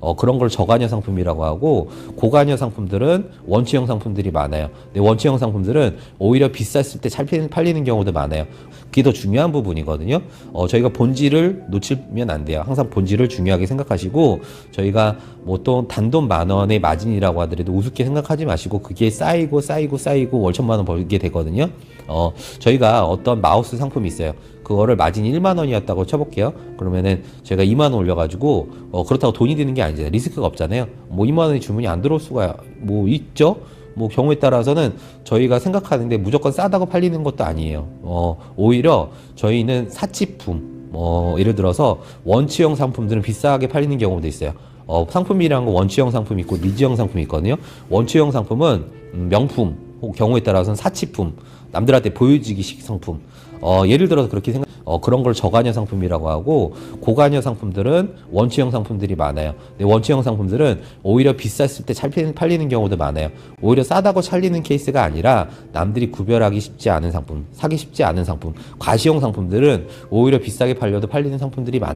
어, 그런 걸 저가녀 상품이라고 하고 고가녀 상품들은 원치형 상품들이 많아요. 근데 원치형 상품들은 오히려 비쌌을 때 잘 팔리는 경우도 많아요. 그게 더 중요한 부분이거든요. 어, 저희가 본질을 놓치면 안 돼요. 항상 본질을 중요하게 생각하시고 저희가 뭐 또 단돈 만 원의 마진이라고 하더라도 우습게 생각하지 마시고 그게 쌓이고 쌓이고 쌓이고 월 천만 원 벌게 되거든요. 어, 저희가 어떤 마우스 상품이 있어요. 그거를 마진이 1만 원이었다고 쳐볼게요. 그러면은 제가 2만 원 올려가지고 어, 그렇다고 돈이 드는 게 아니잖아요. 리스크가 없잖아요. 뭐 2만 원이 주문이 안 들어올 수가 뭐 있죠. 뭐 경우에 따라서는 저희가 생각하는데 무조건 싸다고 팔리는 것도 아니에요. 어, 오히려 저희는 사치품, 뭐 예를 들어서 원치형 상품들은 비싸게 팔리는 경우도 있어요. 어, 상품이라는 건 원치형 상품이 있고 리지형 상품이 있거든요. 원치형 상품은 음, 명품, 혹 경우에 따라서는 사치품, 남들한테 보여지기식 상품. 어, 예를 들어서 그렇게 생각, 어, 그런 걸 저가녀 상품이라고 하고 고가녀 상품들은 원치형 상품들이 많아요. 근데 원치형 상품들은 오히려 비쌌을 때잘 팔리는 경우도 많아요. 오히려 싸다고 찰리는 케이스가 아니라 남들이 구별하기 쉽지 않은 상품, 사기 쉽지 않은 상품, 과시형 상품들은 오히려 비싸게 팔려도 팔리는 상품들이 많아요.